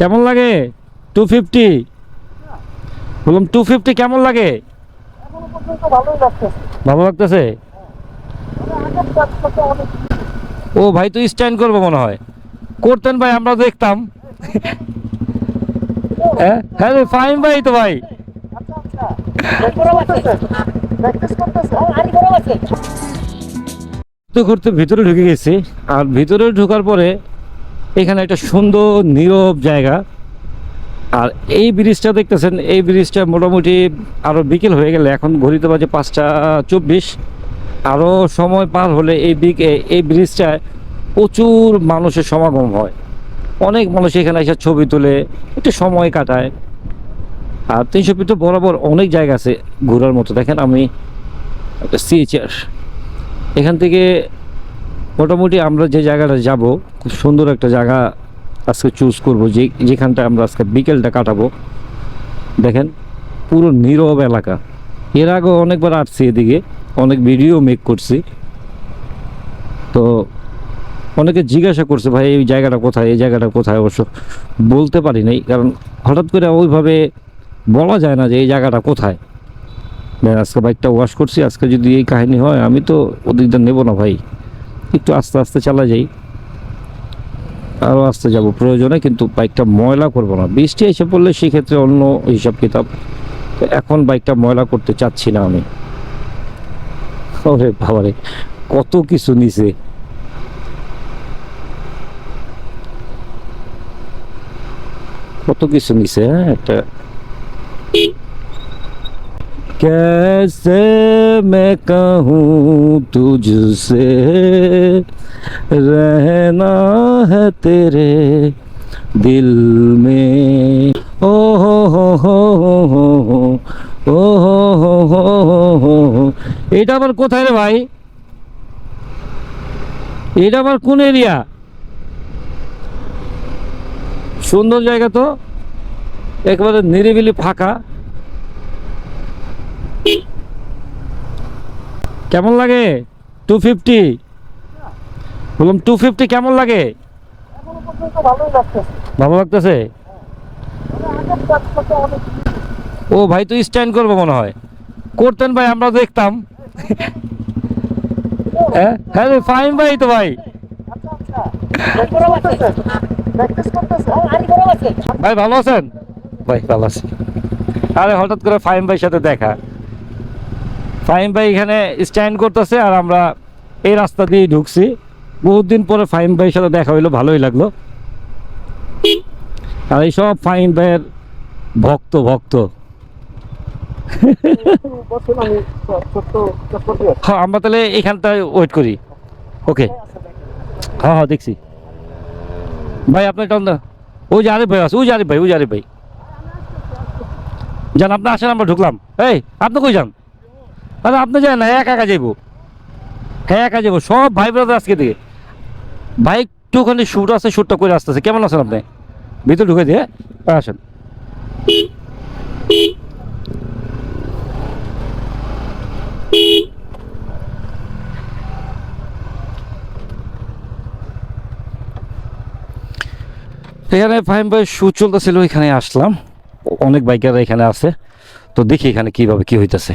কেমন লাগে? Two fifty বললাম টু ফিফটি কেমন লাগে? ভালো লাগতেছে? ও ভাই, তো স্ট্যান্ড করব মনে হয়। করতেন ভাই, আমরা দেখতাম। হ্যাঁ? হ্যাঁ ফাহিম ভাই তো ভাই। ঘুরতে ভিতরে ঢুকে গেছি। আর ভিতরে ঢোকার পরে এখানে একটা সুন্দর, নীরব জায়গা। আর এই ব্রিজটা দেখতেছেন, এই ব্রিজটা মোটামুটি আরও বিকেল হয়ে গেলে, এখন ঘড়িতে বাজে পাঁচটা চব্বিশ। আরও সময় পার হলে এই বিক এই ব্রিজটায় প্রচুর মানুষের সমাগম হয়। অনেক মানুষ এখানে এসে ছবি তোলে, একটু সময় কাটায়। আর তিনশো ফিট বরাবর অনেক জায়গা আছে ঘোরার মতো। দেখেন আমি একটা সিএচআর এখান থেকে মোটামুটি আমরা যে জায়গাটা যাব, খুব সুন্দর একটা জায়গা আজকে চুজ করব, যে যেখানটা আমরা আজকে বিকেলটা কাটাবো। দেখেন, পুরো নীরব এলাকা। এর আগেও অনেকবার আসছি এদিকে, অনেক ভিডিও মেক করছি। তো অনেকে জিজ্ঞাসা করছে, ভাই, এই জায়গাটা কোথায়? এই জায়গাটা কোথায়? অবশ্য বলতে পারি নাই, কারণ হঠাৎ করে ওইভাবে বলা যায় না যে এই জায়গাটা কোথায়। আজকে বাইকটা ওয়াশ করছি, আজকে যদি এই কাহিনী হয়, আমি তো ওদিকটা নেব না ভাই। একটু আস্তে আস্তে চালা যাই। আরও আস্তে যাব, প্রয়োজনে কিন্তু বাইকটা ময়লা করব না। বৃষ্টি এসে পড়লে সেক্ষেত্রে অন্য হিসাব কিতাব। এখন বাইকটা ময়লা করতে চাচ্ছি না আমি। ওরে বাবারে, কত কিছু নিছে। কত কিছু নিছে হ্যাঁ একটা कैसे मैं कहूँ तुझसे रहना है तेरे दिल में ओ हो हो हो हो हो हो ও হো হো হো হো হো হো। এটা আবার কোথায় রে ভাই এটা আবার কোন এরিয়া সুন্দর জায়গা তো একেবারে নিরিবিলি ফাঁকা কেমন লাগে? টু ফিফটি বললাম টু ফিফটি কেমন লাগে? ভালো লাগতেছে? ও ভাই, তো স্ট্যান্ড করব মনে হয়। করতেন ভাই, আমরা দেখতাম। হ্যাঁ? হ্যাঁ ফাহিম ভাই তো ভাই। ভাই, ভালো আছেন? ভাই, ভালো আছি। আরে, হঠাৎ করে ফাইন ভাইয়ের সাথে দেখা। ফাহিম ভাই এখানে স্ট্যান্ড করতেছে আর আমরা এই রাস্তা দিয়ে ঢুকছি। বহুত দিন পরে ফাহিম ভাইয়ের সাথে দেখা হইল, ভালোই লাগল। আর এই সব ফাহিম ভাইয়ের ভক্ত ভক্ত। হ্যাঁ আমরা তাহলে এখানটায় ওয়েট করি। ওকে হ্যাঁ হ্যাঁ দেখছি। ভাই, আপনার টাউন ওই যে আরিফ ভাই আছে ওই যে আরিফ ভাই ওই যে আরিফ ভাই। যান, আপনি আসেন, আমরা ঢুকলাম। এই, আপনি কই যান? আরে আপনি যান না একা একা যাইবো। হ্যাঁ একা যাব সব ভাই ব্রাদার আজকে দিকে। ভাই একটুখানি শ্যুট আছে শ্যুটটা করে আসতেছে। কেমন আছেন আপনি? ভিতরে ঢুকে দিয়ে হ্যাঁ, আসেন। এখানে ফাহিম ভাই শ্যুট চলতেছিল এখানে আসলাম। অনেক বাইকাররা এখানে আছে। তো দেখি এখানে কীভাবে কি হইতেছে।